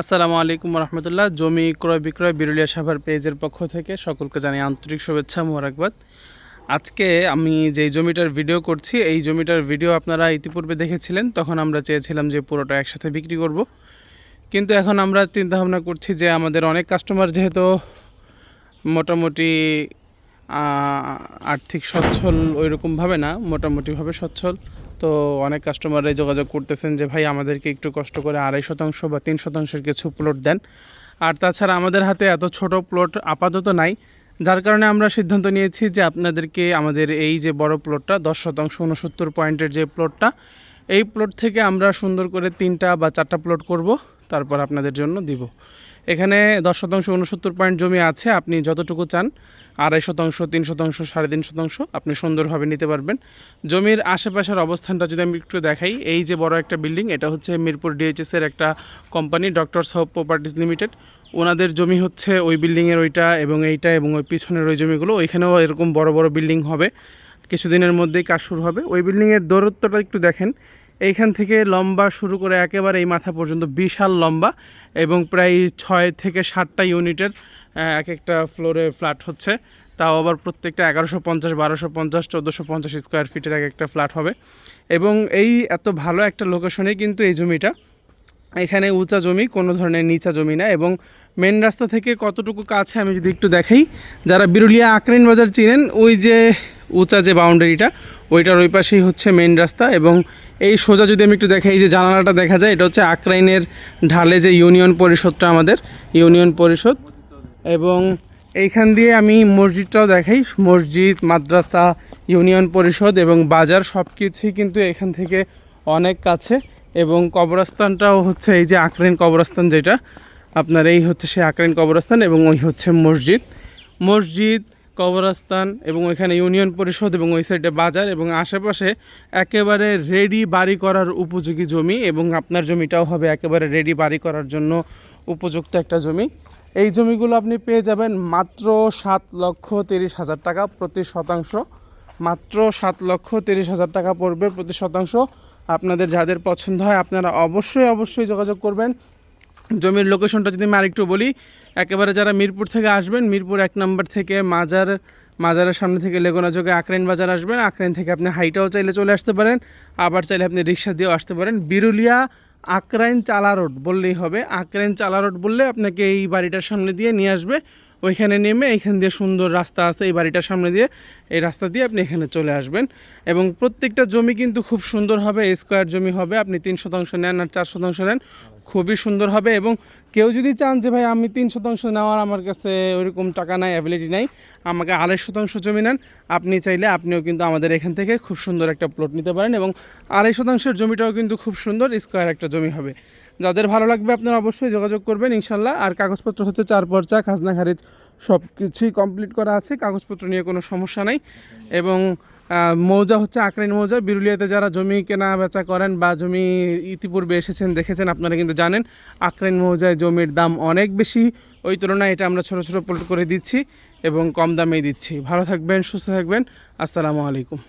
আসসালামু আলাইকুম রহমতুল্লাহ জমি ক্রয় বিক্রয় বিরুলিয়া সাভার পেজের পক্ষ থেকে সকলকে জানাই আন্তরিক শুভেচ্ছা, মোবারকবাদ। আজকে আমি যেই জমিটার ভিডিও করছি, এই জমিটার ভিডিও আপনারা ইতিপূর্বে দেখেছিলেন, তখন আমরা চেয়েছিলাম যে পুরোটা একসাথে বিক্রি করব। কিন্তু এখন আমরা চিন্তা ভাবনা করছি যে আমাদের অনেক কাস্টমার যেহেতু মোটামুটি আর্থিক সচ্ছল ওইরকমভাবে না, মোটামুটিভাবে সচ্ছল তো অনেক কাস্টমাররাই যোগাযোগ করতেছেন যে, ভাই, আমাদেরকে একটু কষ্ট করে আড়াই শতাংশ বা তিন শতাংশের কিছু প্লট দেন। আর তাছাড়া আমাদের হাতে এত ছোট প্লট আপাতত নাই, যার কারণে আমরা সিদ্ধান্ত নিয়েছি যে, আপনাদেরকে আমাদের এই যে বড় প্লটটা দশ শতাংশ উনসত্তর পয়েন্টের যে প্লটটা এই প্লট থেকে আমরা সুন্দর করে তিনটা বা চারটা প্লট করব, তারপর আপনাদের জন্য দিব। এখানে দশ শতাংশ উনসত্তর পয়েন্ট জমি আছে, আপনি যতটুকু চান, আড়াই শতাংশ, তিন শতাংশ, সাড়ে তিন শতাংশ, আপনি সুন্দরভাবে নিতে পারবেন। জমির আশেপাশের অবস্থানটা যদি আমি একটু দেখাই, এই যে বড় একটা বিল্ডিং এটা হচ্ছে মিরপুর ডিএইচএসের একটা company doctors hope properties limited ওনাদের জমি হচ্ছে ওই বিল্ডিংয়ের ওইটা এবং এইটা এবং ওই পিছনের ওই জমিগুলো। ওইখানেও এরকম বড় বড় বিল্ডিং হবে। কিছুদিনের মধ্যেই কাজ শুরু হবে। ওই বিল্ডিংয়ের দূরত্বটা একটু দেখেন। এইখান থেকে লম্বা শুরু করে একেবারে এই মাথা পর্যন্ত বিশাল লম্বা এবং প্রায় ছয় থেকে সাতটা ইউনিটের এক একটা ফ্লোরে ফ্ল্যাট হচ্ছে। তাও আবার প্রত্যেকটা এগারোশো পঞ্চাশ, বারোশো পঞ্চাশ, চোদ্দোশো পঞ্চাশ স্কোয়ার ফিটের এক একটা ফ্ল্যাট হবে। এবং এই এত ভালো একটা লোকেশনে কিন্তু এই জমিটা। এখানে উঁচা জমি, কোনো ধরনের নিচা জমি না এবং মেন রাস্তা থেকে কতটুকু কাছে আমি যদি একটু দেখাই, যারা বিরুলিয়া আক্রেন বাজার চিনেন, ওই যে উঁচা যে বাউন্ডারিটা ওইটার ওই পাশেই হচ্ছে মেন রাস্তা এবং এই সোজা যদি আমি একটু দেখাই যে জানালাটা দেখা যায়, এটা হচ্ছে আক্রাইনের ঢালে যে ইউনিয়ন পরিষদটা আমাদের, ইউনিয়ন পরিষদ। এবং এইখান দিয়ে আমি মসজিদটাও দেখাই, মসজিদ, মাদ্রাসা, ইউনিয়ন পরিষদ এবং বাজার সব কিছুই কিন্তু এখান থেকে অনেক কাছে। এবং কবরস্থানটাও হচ্ছে এই যে আক্রেন কবরস্থান যেটা। আপনার এই হচ্ছে সেই আক্রেন কবরস্থান এবং ওই হচ্ছে মসজিদ। মসজিদ কবরস্থান এবং ওইখানে ইউনিয়ন পরিষদ এবং ওই সাইডে বাজার এবং আশেপাশে একেবারে রেডি বাড়ি করার উপযোগী জমি এবং আপনার জমিটাও হবে একেবারে রেডি বাড়ি করার জন্য উপযুক্ত একটা জমি। এই জমিগুলো আপনি পেয়ে যাবেন মাত্র সাত লক্ষ তিরিশ হাজার টাকা প্রতি শতাংশ। মাত্র সাত লক্ষ তিরিশ হাজার টাকা পড়বে প্রতি শতাংশ। আপনাদের যাদের পছন্দ হয় আপনারা অবশ্যই অবশ্যই যোগাযোগ করবেন। জমির লোকেশনটা যদি আমি আরেকটু বলি, একেবারে যারা মিরপুর থেকে আসবেন, মিরপুর এক নম্বর থেকে মাজার, মাজারের সামনে থেকে লেগোনা যোগে আক্রেন বাজার আসবেন। আক্রেন থেকে আপনি হাইটাও চাইলে চলে আসতে পারেন, আবার চাইলে আপনি রিক্সা দিয়েও আসতে পারেন। বিরুলিয়া আক্রাইন চালা রোড বললেই হবে। আক্রাইন চালা রোড বললে আপনাকে এই বাড়িটার সামনে দিয়ে নিয়ে আসবে। ওইখানে নেমে এখান দিয়ে সুন্দর রাস্তা আছে, এই বাড়িটার সামনে দিয়ে এই রাস্তা দিয়ে আপনি এখানে চলে আসবেন। এবং প্রত্যেকটা জমি কিন্তু খুব সুন্দর হবে স্কোয়ার জমি হবে, আপনি তিন শতাংশ নেন আর চার শতাংশ নেন, খুবই সুন্দর হবে। এবং কেউ যদি চান যে, ভাই, আমি তিন শতাংশ নেওয়ার আমার কাছে ওইরকম টাকা নাই অ্যাবিলিটি নাই, আমাকে আড়াই শতাংশ জমি নেন, আপনি চাইলে আপনিও কিন্তু আমাদের এখান থেকে খুব সুন্দর একটা প্লট নিতে পারেন। এবং আড়াই শতাংশের জমিটাও কিন্তু খুব সুন্দর স্কোয়ার একটা জমি হবে। যাদের ভালো লাগবে আপনারা অবশ্যই যোগাযোগ করবেন, ইনশাল্লাহ। আর কাগজপত্র হচ্ছে চার পর্চা, খাজনা, খারিজ সব কিছুই কমপ্লিট করা আছে। কাগজপত্র নিয়ে কোনো সমস্যা নাই। এবং মৌজা হচ্ছে আক্রাইন মৌজা। বিরুলিয়াতে যারা জমি কেনা বেচা করেন বা জমি ইতিপূর্বে এসেছেন, দেখেছেন, আপনারা কিন্তু জানেন আক্রাইন মৌজায় জমির দাম অনেক বেশি। ওই তুলনায় এটা আমরা ছোটো ছোটো প্লট করে দিচ্ছি এবং কম দামেই দিচ্ছি। ভালো থাকবেন, সুস্থ থাকবেন। আসসালামু আলাইকুম।